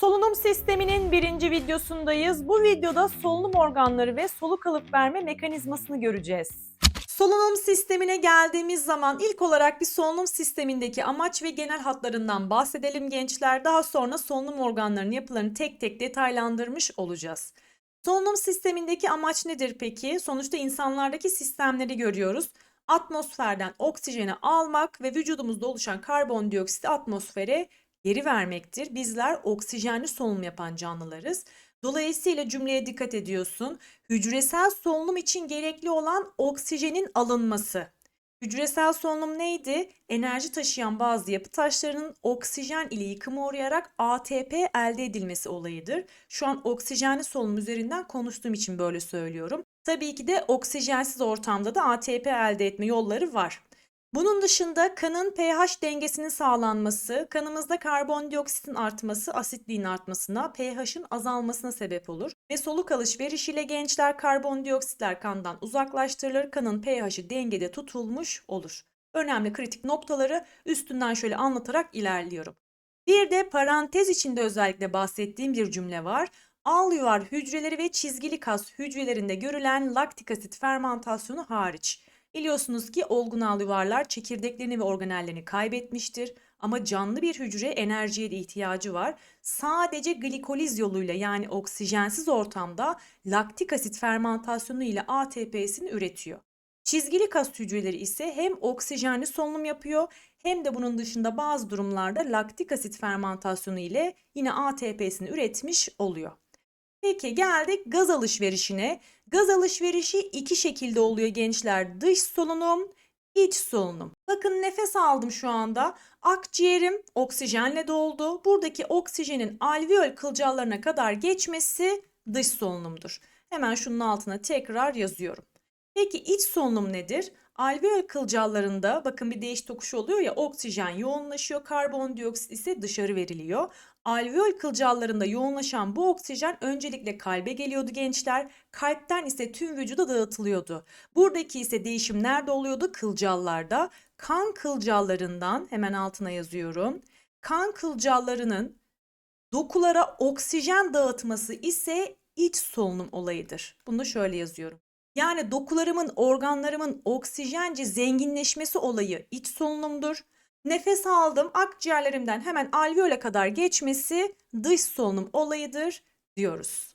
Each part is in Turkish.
Solunum sisteminin birinci videosundayız. Bu videoda solunum organları ve soluk alıp verme mekanizmasını göreceğiz. Solunum sistemine geldiğimiz zaman ilk olarak bir solunum sistemindeki amaç ve genel hatlarından bahsedelim gençler. Daha sonra solunum organlarının yapılarını tek tek detaylandırmış olacağız. Solunum sistemindeki amaç nedir peki? Sonuçta insanlardaki sistemleri görüyoruz. Atmosferden oksijeni almak ve vücudumuzda oluşan karbondioksiti atmosfere geri vermektir. Bizler oksijenli solunum yapan canlılarız. Dolayısıyla cümleye dikkat ediyorsun. Hücresel solunum için gerekli olan oksijenin alınması. Hücresel solunum neydi? Enerji taşıyan bazı yapı taşlarının oksijen ile yıkıma uğrayarak ATP elde edilmesi olayıdır. Şu an oksijenli solunum üzerinden konuştuğum için böyle söylüyorum. Tabii ki de oksijensiz ortamda da ATP elde etme yolları var. Bunun dışında kanın pH dengesinin sağlanması, kanımızda karbondioksitin artması, asitliğin artmasına, pH'in azalmasına sebep olur. Ve soluk alışverişiyle gençler karbondioksitler kandan uzaklaştırılır, kanın pH'i dengede tutulmuş olur. Önemli kritik noktaları üstünden şöyle anlatarak ilerliyorum. Bir de parantez içinde özellikle bahsettiğim bir cümle var. Alüvar hücreleri ve çizgili kas hücrelerinde görülen laktik asit fermentasyonu hariç. Biliyorsunuz ki olgunal yuvarlar çekirdeklerini ve organellerini kaybetmiştir. Ama canlı bir hücre enerjiye de ihtiyacı var. Sadece glikoliz yoluyla yani oksijensiz ortamda laktik asit fermentasyonu ile ATP'sini üretiyor. Çizgili kas hücreleri ise hem oksijenli solunum yapıyor hem de bunun dışında bazı durumlarda laktik asit fermentasyonu ile yine ATP'sini üretmiş oluyor. Peki geldik gaz alışverişine. Gaz alışverişi iki şekilde oluyor gençler. Dış solunum, iç solunum. Bakın nefes aldım şu anda. Akciğerim oksijenle doldu. Buradaki oksijenin alveol kılcallarına kadar geçmesi dış solunumdur. Hemen şunun altına tekrar yazıyorum. Peki iç solunum nedir? Alveol kılcallarında bakın bir değiş tokuşu oluyor ya oksijen yoğunlaşıyor, karbondioksit ise dışarı veriliyor. Alveol kılcallarında yoğunlaşan bu oksijen öncelikle kalbe geliyordu gençler. Kalpten ise tüm vücuda dağıtılıyordu. Buradaki ise değişim nerede oluyordu? Kılcallarda. Kan kılcallarından hemen altına yazıyorum. Kan kılcallarının dokulara oksijen dağıtması ise iç solunum olayıdır. Bunu da şöyle yazıyorum. Yani dokularımın, organlarımın oksijence zenginleşmesi olayı iç solunumdur. Nefes aldım, akciğerlerimden hemen alveola kadar geçmesi dış solunum olayıdır diyoruz.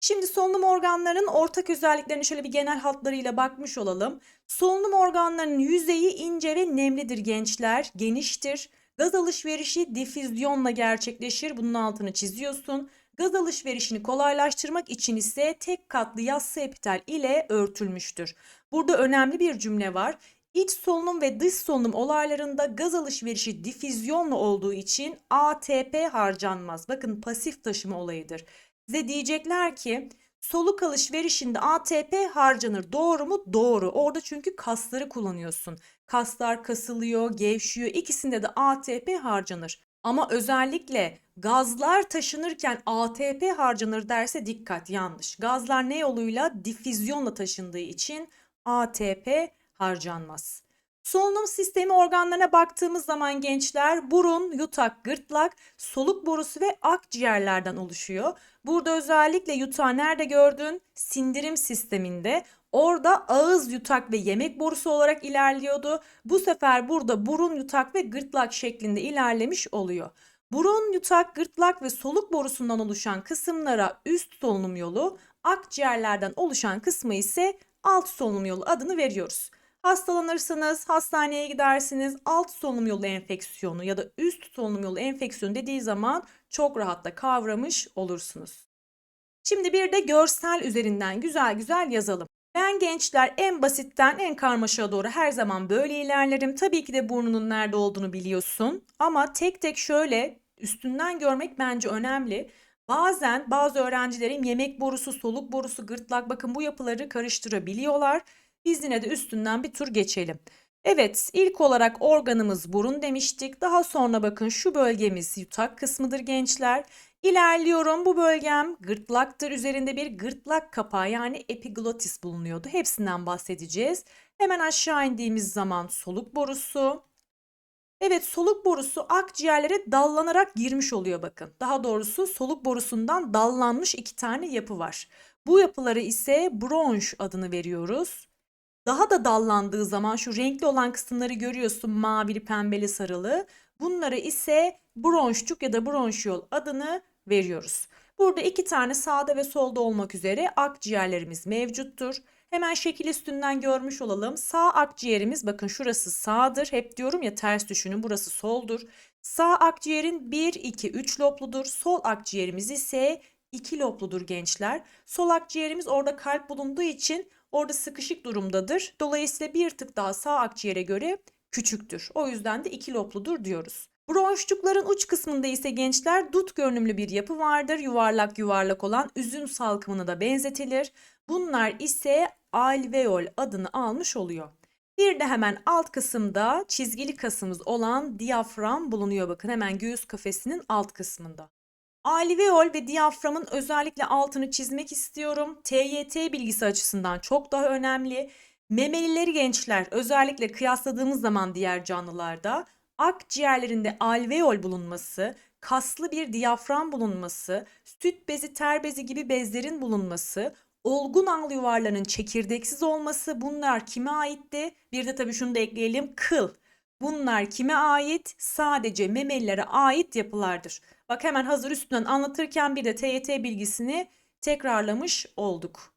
Şimdi solunum organlarının ortak özelliklerini şöyle bir genel hatlarıyla bakmış olalım. Solunum organlarının yüzeyi ince ve nemlidir gençler, geniştir. Gaz alışverişi difüzyonla gerçekleşir. Bunun altını çiziyorsun. Gaz alışverişini kolaylaştırmak için ise tek katlı yassı epitel ile örtülmüştür. Burada önemli bir cümle var. İç solunum ve dış solunum olaylarında gaz alışverişi difüzyonla olduğu için ATP harcanmaz. Bakın pasif taşıma olayıdır. Size diyecekler ki soluk alışverişinde ATP harcanır. Doğru mu? Doğru. Orada çünkü kasları kullanıyorsun. Kaslar kasılıyor, gevşiyor. İkisinde de ATP harcanır. Ama özellikle gazlar taşınırken ATP harcanır derse dikkat yanlış. Gazlar ne yoluyla? Difüzyonla taşındığı için ATP harcanmaz. Solunum sistemi organlarına baktığımız zaman gençler burun, yutak, gırtlak, soluk borusu ve akciğerlerden oluşuyor. Burada özellikle yutağı nerede gördün? Sindirim sisteminde. Orada ağız, yutak ve yemek borusu olarak ilerliyordu. Bu sefer burada burun, yutak ve gırtlak şeklinde ilerlemiş oluyor. Burun, yutak, gırtlak ve soluk borusundan oluşan kısımlara üst solunum yolu, akciğerlerden oluşan kısmı ise alt solunum yolu adını veriyoruz. Hastalanırsanız hastaneye gidersiniz alt solunum yolu enfeksiyonu ya da üst solunum yolu enfeksiyonu dediği zaman çok rahat da kavramış olursunuz. Şimdi bir de görsel üzerinden güzel güzel yazalım. Ben gençler en basitten en karmaşaya doğru her zaman böyle ilerlerim. Tabii ki de burnunun nerede olduğunu biliyorsun. Ama tek tek şöyle üstünden görmek bence önemli. Bazen bazı öğrencilerim yemek borusu, soluk borusu, gırtlak bakın bu yapıları karıştırabiliyorlar. Biz yine de üstünden bir tur geçelim. Evet, ilk olarak organımız burun demiştik. Daha sonra bakın şu bölgemiz yutak kısmıdır gençler. İlerliyorum. Bu bölgem gırtlaktır. Üzerinde bir gırtlak kapağı yani epiglottis bulunuyordu. Hepsinden bahsedeceğiz. Hemen aşağı indiğimiz zaman soluk borusu, Evet soluk borusu akciğerlere dallanarak girmiş oluyor bakın. Daha doğrusu soluk borusundan dallanmış iki tane yapı var. Bu yapılara ise bronş adını veriyoruz. Daha da dallandığı zaman şu renkli olan kısımları görüyorsun mavili, pembeli, sarılı. Bunlara ise bronşçuk ya da bronşiyol adını veriyoruz. Burada iki tane sağda ve solda olmak üzere akciğerlerimiz mevcuttur. Hemen şekil üstünden görmüş olalım. Sağ akciğerimiz bakın şurası sağdır. Hep diyorum ya ters düşünün burası soldur. Sağ akciğerin 1, 2, 3 lobludur. Sol akciğerimiz ise 2 lobludur gençler. Sol akciğerimiz orada kalp bulunduğu için orada sıkışık durumdadır. Dolayısıyla bir tık daha sağ akciğere göre küçüktür. O yüzden de 2 lobludur diyoruz. Bronşçukların uç kısmında ise gençler dut görünümlü bir yapı vardır. Yuvarlak yuvarlak olan üzüm salkımına da benzetilir. Bunlar ise alveol adını almış oluyor. Bir de hemen alt kısımda çizgili kasımız olan diyafram bulunuyor bakın hemen göğüs kafesinin alt kısmında. Alveol ve diyaframın özellikle altını çizmek istiyorum. TYT bilgisi açısından çok daha önemli. Memelileri gençler özellikle kıyasladığımız zaman diğer canlılarda akciğerlerinde alveol bulunması, kaslı bir diyafram bulunması, süt bezi, ter bezi gibi bezlerin bulunması, olgun al yuvarlarının çekirdeksiz olması bunlar kime aitti? Bir de tabii şunu da ekleyelim kıl. Bunlar kime ait? Sadece memelilere ait yapılardır. Bak hemen hazır üstünden anlatırken bir de TYT bilgisini tekrarlamış olduk.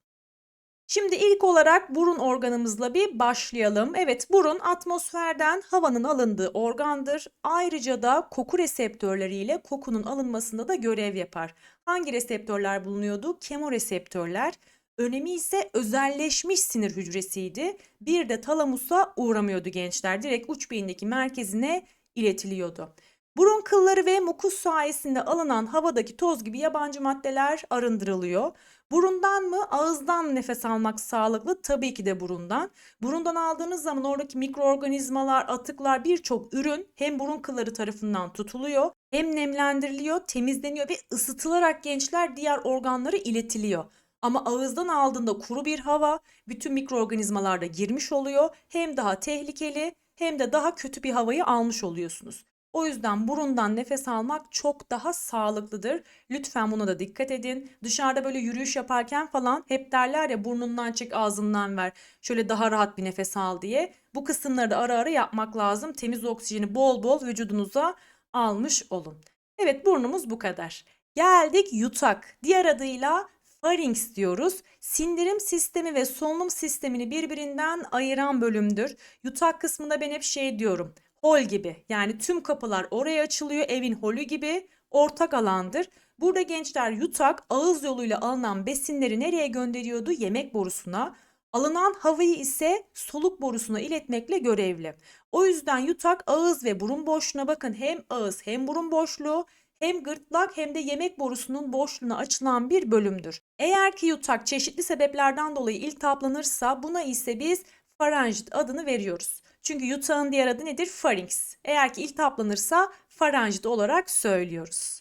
Şimdi ilk olarak burun organımızla bir başlayalım. Evet burun atmosferden havanın alındığı organdır. Ayrıca da koku reseptörleriyle kokunun alınmasında da görev yapar. Hangi reseptörler bulunuyordu? Kemoreseptörler. Önemi ise özelleşmiş sinir hücresiydi. Bir de talamusa uğramıyordu gençler. Direkt uç beyindeki merkezine iletiliyordu. Burun kılları ve mukus sayesinde alınan havadaki toz gibi yabancı maddeler arındırılıyor. Burundan mı ağızdan mı nefes almak sağlıklı? Tabii ki de burundan. Burundan aldığınız zaman oradaki mikroorganizmalar, atıklar birçok ürün hem burun kılları tarafından tutuluyor hem nemlendiriliyor, temizleniyor ve ısıtılarak gençler diğer organlara iletiliyor. Ama ağızdan aldığında kuru bir hava bütün mikroorganizmalar da girmiş oluyor. Hem daha tehlikeli hem de daha kötü bir havayı almış oluyorsunuz. O yüzden burundan nefes almak çok daha sağlıklıdır. Lütfen buna da dikkat edin. Dışarıda böyle yürüyüş yaparken falan hep derler ya burnundan çek ağzından ver. Şöyle daha rahat bir nefes al diye. Bu kısımları da ara ara yapmak lazım. Temiz oksijeni bol bol vücudunuza almış olun. Evet burnumuz bu kadar. Geldik yutak. Diğer adıyla Pharynx diyoruz. Sindirim sistemi ve solunum sistemini birbirinden ayıran bölümdür. Yutak kısmında ben hep şey diyorum. Hol gibi. Yani tüm kapılar oraya açılıyor. Evin holü gibi ortak alandır. Burada gençler yutak ağız yoluyla alınan besinleri nereye gönderiyordu? Yemek borusuna. Alınan havayı ise soluk borusuna iletmekle görevli. O yüzden yutak ağız ve burun boşluğuna bakın hem ağız hem burun boşluğu hem gırtlak hem de yemek borusunun boşluğuna açılan bir bölümdür. Eğer ki yutak çeşitli sebeplerden dolayı iltihaplanırsa buna ise biz faranjit adını veriyoruz. Çünkü yutağın diğer adı nedir? Pharynx. Eğer ki iltihaplanırsa faranjit olarak söylüyoruz.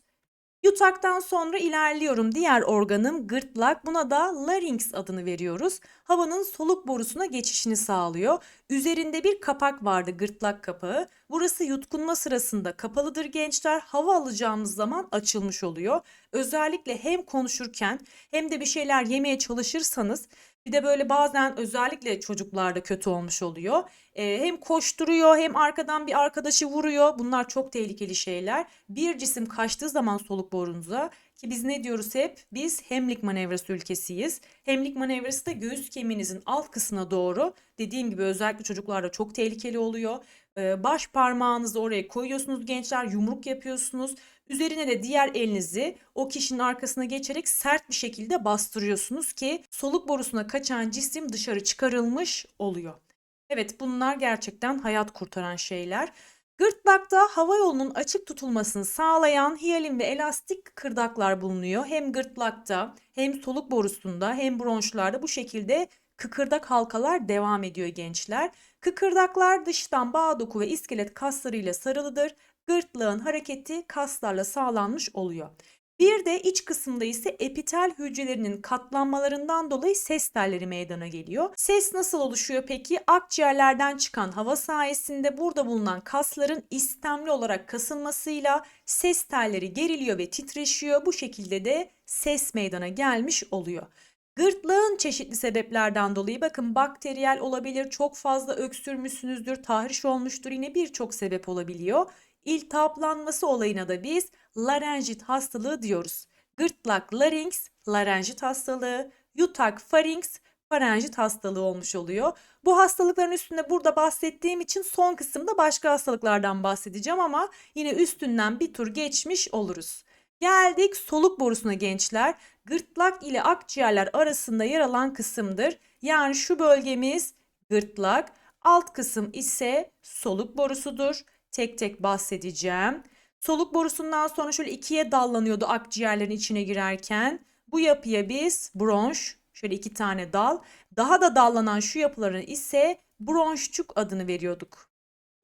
Yutaktan sonra ilerliyorum. Diğer organım gırtlak. Buna da larynx adını veriyoruz. Havanın soluk borusuna geçişini sağlıyor. Üzerinde bir kapak vardı gırtlak kapağı. Burası yutkunma sırasında kapalıdır gençler. Hava alacağımız zaman açılmış oluyor. Özellikle hem konuşurken hem de bir şeyler yemeye çalışırsanız bir de böyle bazen özellikle çocuklarda kötü olmuş oluyor. Ee, hem koşturuyor hem arkadan bir arkadaşı vuruyor. Bunlar çok tehlikeli şeyler. Bir cisim kaçtığı zaman soluk borunuza ki biz ne diyoruz hep? Biz hemlik manevrası ülkesiyiz. Hemlik manevrası da göğüs kemiğinizin alt kısmına doğru dediğim gibi özellikle çocuklarda çok tehlikeli oluyor. Baş parmağınızı oraya koyuyorsunuz gençler yumruk yapıyorsunuz. Üzerine de diğer elinizi o kişinin arkasına geçerek sert bir şekilde bastırıyorsunuz ki soluk borusuna kaçan cisim dışarı çıkarılmış oluyor. Evet bunlar gerçekten hayat kurtaran şeyler. Gırtlakta hava yolunun açık tutulmasını sağlayan hiyalin ve elastik kıkırdaklar bulunuyor. Hem gırtlakta hem soluk borusunda hem bronşlarda bu şekilde kıkırdak halkalar devam ediyor gençler. Kıkırdaklar dıştan bağ doku ve iskelet kaslarıyla sarılıdır. Gırtlağın hareketi kaslarla sağlanmış oluyor. Bir de iç kısımda ise epitel hücrelerinin katlanmalarından dolayı ses telleri meydana geliyor. Ses nasıl oluşuyor peki? Akciğerlerden çıkan hava sayesinde burada bulunan kasların istemli olarak kasılmasıyla ses telleri geriliyor ve titreşiyor. Bu şekilde de ses meydana gelmiş oluyor. Gırtlağın çeşitli sebeplerden dolayı bakın bakteriyel olabilir, çok fazla öksürmüşsünüzdür, tahriş olmuştur yine birçok sebep olabiliyor. İltihaplanması olayına da biz larenjit hastalığı diyoruz. Gırtlak larynx, larenjit hastalığı, yutak pharynx, farenjit hastalığı olmuş oluyor. Bu hastalıkların üstünde burada bahsettiğim için son kısımda başka hastalıklardan bahsedeceğim ama yine üstünden bir tur geçmiş oluruz. Geldik soluk borusuna gençler. Gırtlak ile akciğerler arasında yer alan kısımdır. Yani şu bölgemiz gırtlak, alt kısım ise soluk borusudur. Tek tek bahsedeceğim. Soluk borusundan sonra şöyle ikiye dallanıyordu akciğerlerin içine girerken. Bu yapıya biz bronş, şöyle iki tane dal, daha da dallanan şu yapıların ise bronşçuk adını veriyorduk.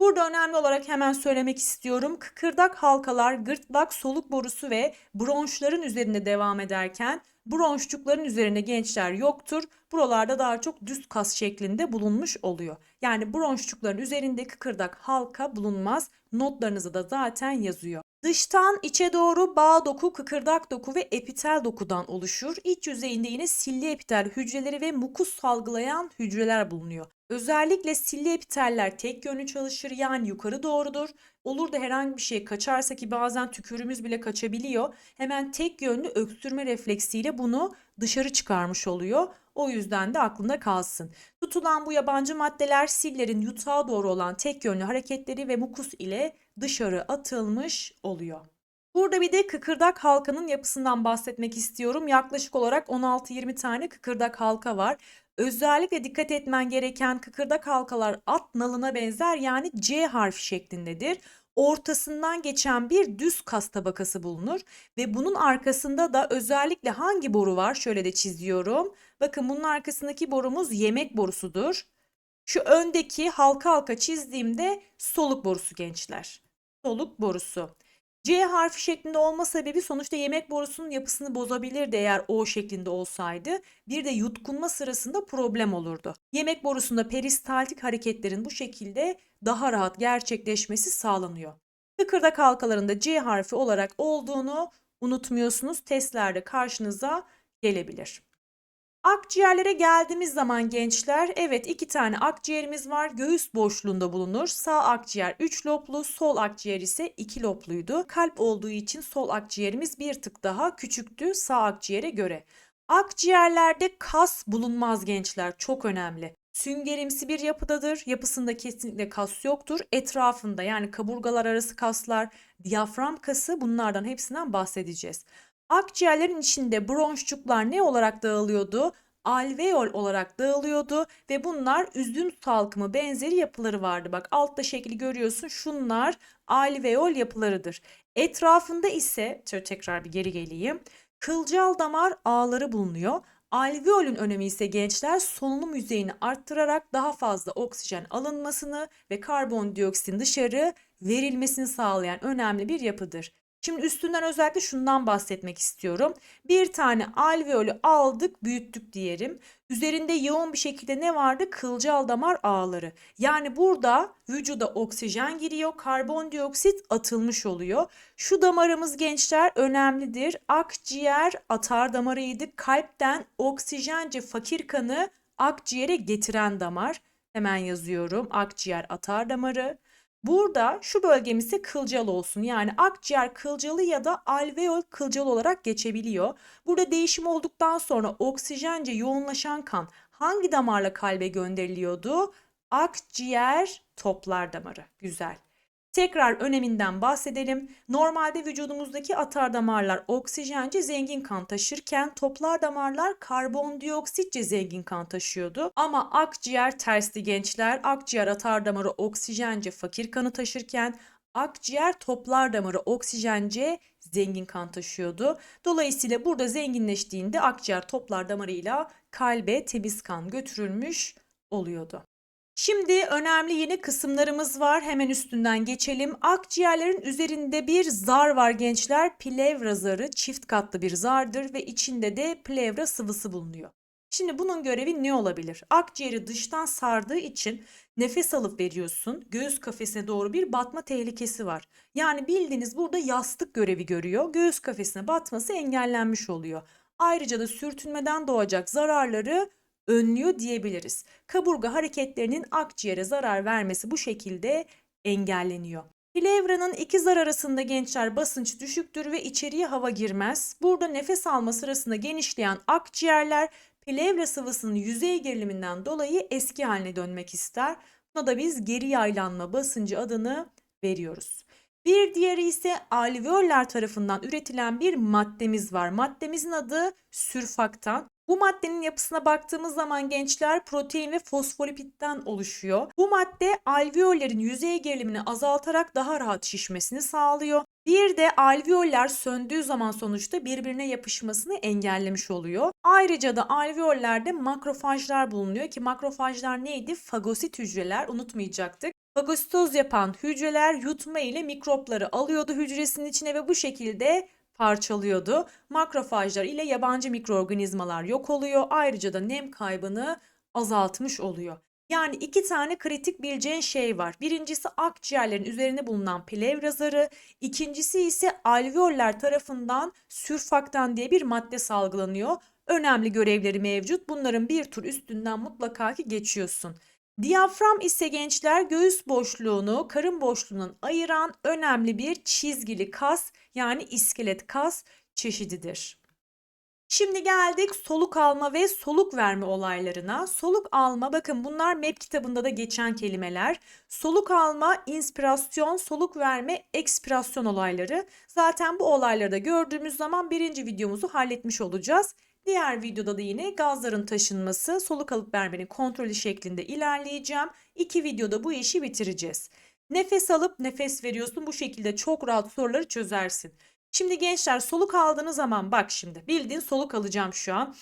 Burada önemli olarak hemen söylemek istiyorum. Kıkırdak halkalar gırtlak, soluk borusu ve bronşların üzerinde devam ederken bronşçukların üzerinde gençler yoktur. Buralarda daha çok düz kas şeklinde bulunmuş oluyor. Yani bronşçukların üzerinde kıkırdak halka bulunmaz. Notlarınızda da zaten yazıyor. Dıştan içe doğru bağ doku, kıkırdak doku ve epitel dokudan oluşur. İç yüzeyinde yine silli epitel hücreleri ve mukus salgılayan hücreler bulunuyor. Özellikle silli epiteller tek yönlü çalışır yani yukarı doğrudur. Olur da herhangi bir şey kaçarsa ki bazen tükürümüz bile kaçabiliyor. Hemen tek yönlü öksürme refleksiyle bunu dışarı çıkarmış oluyor. O yüzden de aklında kalsın. Tutulan bu yabancı maddeler sillerin yutağa doğru olan tek yönlü hareketleri ve mukus ile dışarı atılmış oluyor. Burada bir de kıkırdak halkanın yapısından bahsetmek istiyorum. Yaklaşık olarak 16-20 tane kıkırdak halka var. Özellikle dikkat etmen gereken kıkırdak halkalar at nalına benzer yani C harfi şeklindedir. Ortasından geçen bir düz kas tabakası bulunur ve bunun arkasında da özellikle hangi boru var? Şöyle de çiziyorum. Bakın bunun arkasındaki borumuz yemek borusudur. Şu öndeki halka halka çizdiğimde soluk borusu gençler. Soluk borusu. C harfi şeklinde olma sebebi sonuçta yemek borusunun yapısını bozabilirdi eğer O şeklinde olsaydı. Bir de yutkunma sırasında problem olurdu. Yemek borusunda peristaltik hareketlerin bu şekilde daha rahat gerçekleşmesi sağlanıyor. Kıkırdak halkalarında C harfi olarak olduğunu unutmuyorsunuz. Testlerde karşınıza gelebilir. Akciğerlere geldiğimiz zaman gençler evet iki tane akciğerimiz var. Göğüs boşluğunda bulunur. Sağ akciğer 3 loblu, sol akciğer ise 2 lobluydu. Kalp olduğu için sol akciğerimiz bir tık daha küçüktü sağ akciğere göre. Akciğerlerde kas bulunmaz gençler çok önemli. Süngerimsi bir yapıdadır. Yapısında kesinlikle kas yoktur. Etrafında yani kaburgalar arası kaslar, diyafram kası bunlardan hepsinden bahsedeceğiz. Akciğerlerin içinde bronşçuklar ne olarak dağılıyordu? Alveol olarak dağılıyordu ve bunlar üzüm salkımı benzeri yapıları vardı. Bak altta şekli görüyorsun. Şunlar alveol yapılarıdır. Etrafında ise tekrar bir geri geleyim. Kılcal damar ağları bulunuyor. Alveolün önemi ise gençler solunum yüzeyini arttırarak daha fazla oksijen alınmasını ve karbondioksitin dışarı verilmesini sağlayan önemli bir yapıdır. Şimdi üstünden özellikle şundan bahsetmek istiyorum. Bir tane alveolü aldık, büyüttük diyelim. Üzerinde yoğun bir şekilde ne vardı? Kılcal damar ağları. Yani burada vücuda oksijen giriyor, karbondioksit atılmış oluyor. Şu damarımız gençler önemlidir. Akciğer atar damarıydı. Kalpten oksijence fakir kanı akciğere getiren damar. Hemen yazıyorum. Akciğer atar damarı. Burada şu bölgemiz ise kılcal olsun. Yani akciğer kılcalı ya da alveol kılcal olarak geçebiliyor. Burada değişim olduktan sonra oksijence yoğunlaşan kan hangi damarla kalbe gönderiliyordu? Akciğer toplar damarı. Güzel. Tekrar öneminden bahsedelim. Normalde vücudumuzdaki atar damarlar oksijence zengin kan taşırken toplar damarlar karbondioksitçe zengin kan taşıyordu. Ama akciğer tersti gençler. Akciğer atar damarı oksijence fakir kanı taşırken akciğer toplar damarı oksijence zengin kan taşıyordu. Dolayısıyla burada zenginleştiğinde akciğer toplar damarıyla kalbe temiz kan götürülmüş oluyordu. Şimdi önemli yine kısımlarımız var. Hemen üstünden geçelim. Akciğerlerin üzerinde bir zar var gençler. Plevra zarı çift katlı bir zardır ve içinde de plevra sıvısı bulunuyor. Şimdi bunun görevi ne olabilir? Akciğeri dıştan sardığı için nefes alıp veriyorsun. Göğüs kafesine doğru bir batma tehlikesi var. Yani bildiğiniz burada yastık görevi görüyor. Göğüs kafesine batması engellenmiş oluyor. Ayrıca da sürtünmeden doğacak zararları önlüyor diyebiliriz. Kaburga hareketlerinin akciğere zarar vermesi bu şekilde engelleniyor. Plevranın iki zar arasında gençler basınç düşüktür ve içeriye hava girmez. Burada nefes alma sırasında genişleyen akciğerler plevra sıvısının yüzey geriliminden dolayı eski haline dönmek ister. Buna da biz geri yaylanma basıncı adını veriyoruz. Bir diğeri ise alveoller tarafından üretilen bir maddemiz var. Maddemizin adı sürfaktan. Bu maddenin yapısına baktığımız zaman gençler protein ve fosfolipitten oluşuyor. Bu madde alveollerin yüzey gerilimini azaltarak daha rahat şişmesini sağlıyor. Bir de alveoller söndüğü zaman sonuçta birbirine yapışmasını engellemiş oluyor. Ayrıca da alveollerde makrofajlar bulunuyor ki makrofajlar neydi? Fagosit hücreler unutmayacaktık. Fagositoz yapan hücreler yutma ile mikropları alıyordu hücresinin içine ve bu şekilde parçalıyordu. Makrofajlar ile yabancı mikroorganizmalar yok oluyor. Ayrıca da nem kaybını azaltmış oluyor. Yani iki tane kritik bileceğin şey var. Birincisi akciğerlerin üzerine bulunan plevra zarı. İkincisi ise alveoller tarafından sürfaktan diye bir madde salgılanıyor. Önemli görevleri mevcut. Bunların bir tur üstünden mutlaka ki geçiyorsun. Diyafram ise gençler göğüs boşluğunu karın boşluğundan ayıran önemli bir çizgili kas yani iskelet kas çeşididir. Şimdi geldik soluk alma ve soluk verme olaylarına. Soluk alma bakın bunlar MEP kitabında da geçen kelimeler. Soluk alma, inspirasyon, soluk verme, ekspirasyon olayları. Zaten bu olayları da gördüğümüz zaman birinci videomuzu halletmiş olacağız. Diğer videoda da yine gazların taşınması, soluk alıp vermenin kontrolü şeklinde ilerleyeceğim. İki videoda bu işi bitireceğiz. Nefes alıp nefes veriyorsun. Bu şekilde çok rahat soruları çözersin. Şimdi gençler soluk aldığınız zaman bak şimdi bildiğin soluk alacağım şu an.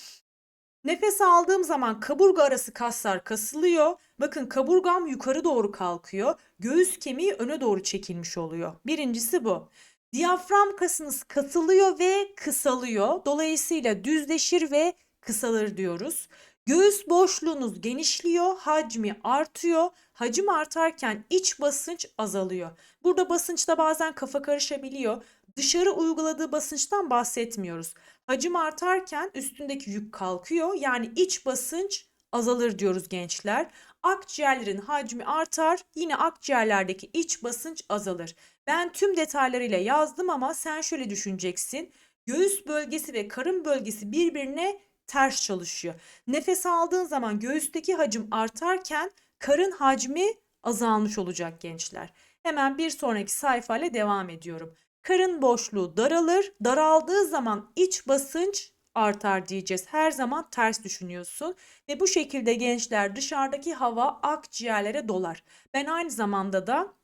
Nefes aldığım zaman kaburga arası kaslar kasılıyor. Bakın kaburgam yukarı doğru kalkıyor. Göğüs kemiği öne doğru çekilmiş oluyor. Birincisi bu. Diyafram kasınız katılıyor ve kısalıyor. Dolayısıyla düzleşir ve kısalır diyoruz. Göğüs boşluğunuz genişliyor, hacmi artıyor. Hacim artarken iç basınç azalıyor. Burada basınçta bazen kafa karışabiliyor. Dışarı uyguladığı basınçtan bahsetmiyoruz. Hacim artarken üstündeki yük kalkıyor. Yani iç basınç azalır diyoruz gençler. Akciğerlerin hacmi artar, yine akciğerlerdeki iç basınç azalır. Ben tüm detaylarıyla yazdım ama sen şöyle düşüneceksin. Göğüs bölgesi ve karın bölgesi birbirine ters çalışıyor. Nefes aldığın zaman göğüsteki hacim artarken karın hacmi azalmış olacak gençler. Hemen bir sonraki sayfayla devam ediyorum. Karın boşluğu daralır. Daraldığı zaman iç basınç artar diyeceğiz. Her zaman ters düşünüyorsun ve bu şekilde gençler dışarıdaki hava akciğerlere dolar. Ben aynı zamanda da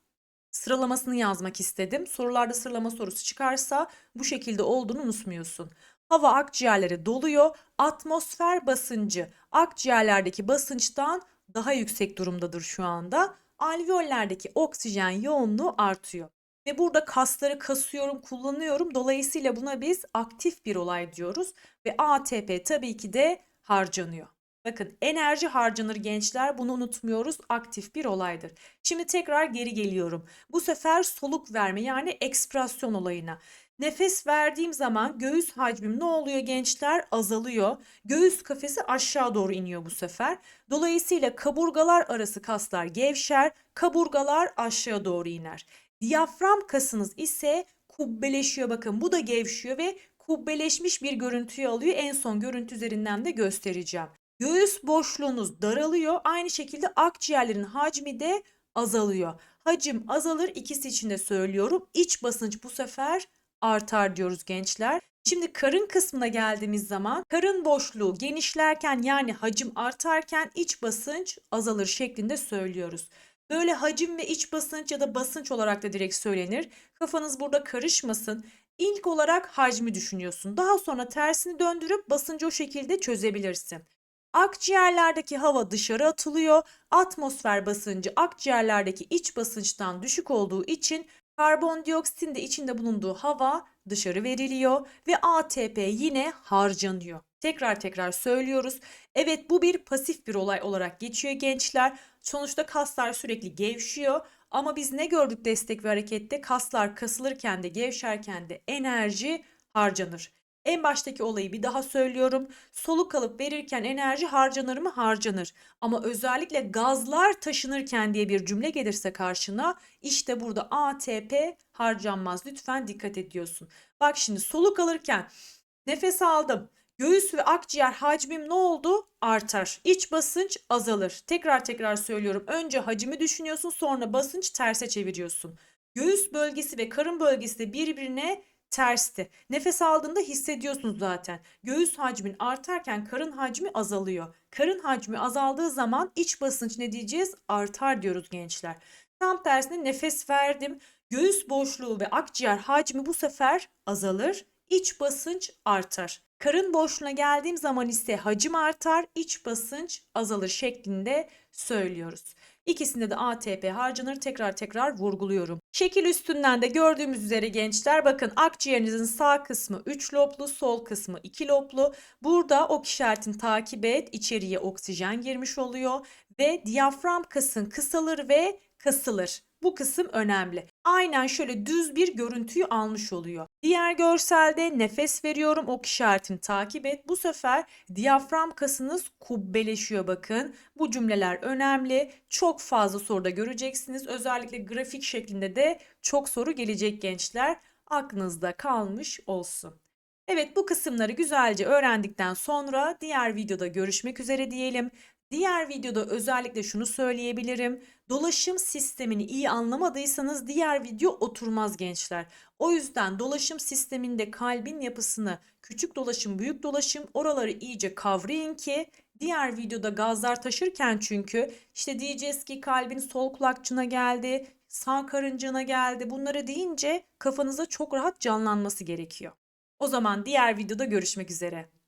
sıralamasını yazmak istedim. Sorularda sıralama sorusu çıkarsa bu şekilde olduğunu unutmuyorsun. Hava akciğerlere doluyor. Atmosfer basıncı akciğerlerdeki basınçtan daha yüksek durumdadır şu anda. Alveollerdeki oksijen yoğunluğu artıyor. Ve burada kasları kasıyorum, kullanıyorum. Dolayısıyla buna biz aktif bir olay diyoruz. Ve ATP tabii ki de harcanıyor. Bakın enerji harcanır gençler bunu unutmuyoruz aktif bir olaydır. Şimdi tekrar geri geliyorum. Bu sefer soluk verme yani ekspirasyon olayına. Nefes verdiğim zaman göğüs hacmim ne oluyor gençler? Azalıyor. Göğüs kafesi aşağı doğru iniyor bu sefer. Dolayısıyla kaburgalar arası kaslar gevşer, kaburgalar aşağı doğru iner. Diyafram kasınız ise kubbeleşiyor bakın bu da gevşiyor ve kubbeleşmiş bir görüntüyü alıyor. En son görüntü üzerinden de göstereceğim. Göğüs boşluğunuz daralıyor. Aynı şekilde akciğerlerin hacmi de azalıyor. Hacim azalır ikisi için de söylüyorum. İç basınç bu sefer artar diyoruz gençler. Şimdi karın kısmına geldiğimiz zaman karın boşluğu genişlerken yani hacim artarken iç basınç azalır şeklinde söylüyoruz. Böyle hacim ve iç basınç ya da basınç olarak da direkt söylenir. Kafanız burada karışmasın. İlk olarak hacmi düşünüyorsun. Daha sonra tersini döndürüp basıncı o şekilde çözebilirsin. Akciğerlerdeki hava dışarı atılıyor. Atmosfer basıncı akciğerlerdeki iç basınçtan düşük olduğu için karbondioksitin de içinde bulunduğu hava dışarı veriliyor ve ATP yine harcanıyor. Tekrar tekrar söylüyoruz. Evet bu bir pasif bir olay olarak geçiyor gençler. Sonuçta kaslar sürekli gevşiyor ama biz ne gördük destek ve harekette? Kaslar kasılırken de gevşerken de enerji harcanır. En baştaki olayı bir daha söylüyorum. Soluk alıp verirken enerji harcanır mı? Harcanır. Ama özellikle gazlar taşınırken diye bir cümle gelirse karşına işte burada ATP harcanmaz. Lütfen dikkat ediyorsun. Bak şimdi soluk alırken nefes aldım. Göğüs ve akciğer hacmim ne oldu? Artar. İç basınç azalır. Tekrar tekrar söylüyorum. Önce hacmi düşünüyorsun sonra basınç terse çeviriyorsun. Göğüs bölgesi ve karın bölgesi de birbirine tersti. Nefes aldığında hissediyorsunuz zaten. Göğüs hacmin artarken karın hacmi azalıyor. Karın hacmi azaldığı zaman iç basınç ne diyeceğiz? Artar diyoruz gençler. Tam tersine nefes verdim. Göğüs boşluğu ve akciğer hacmi bu sefer azalır. İç basınç artar. Karın boşluğuna geldiğim zaman ise hacim artar, iç basınç azalır şeklinde söylüyoruz. İkisinde de ATP harcanır tekrar tekrar vurguluyorum. Şekil üstünden de gördüğümüz üzere gençler bakın akciğerinizin sağ kısmı 3 loblu, sol kısmı 2 loblu. Burada ok işaretini takip et, içeriye oksijen girmiş oluyor ve diyafram kısım kısalır ve kasılır. Bu kısım önemli. Aynen şöyle düz bir görüntüyü almış oluyor. Diğer görselde nefes veriyorum ok işaretini takip et. Bu sefer diyafram kasınız kubbeleşiyor bakın. Bu cümleler önemli. Çok fazla soruda göreceksiniz. Özellikle grafik şeklinde de çok soru gelecek gençler. Aklınızda kalmış olsun. Evet bu kısımları güzelce öğrendikten sonra diğer videoda görüşmek üzere diyelim. Diğer videoda özellikle şunu söyleyebilirim. Dolaşım sistemini iyi anlamadıysanız diğer video oturmaz gençler. O yüzden dolaşım sisteminde kalbin yapısını küçük dolaşım, büyük dolaşım oraları iyice kavrayın ki diğer videoda gazlar taşırken çünkü işte diyeceğiz ki kalbin sol kulakçına geldi, sağ karıncığına geldi. Bunları deyince kafanıza çok rahat canlanması gerekiyor. O zaman diğer videoda görüşmek üzere.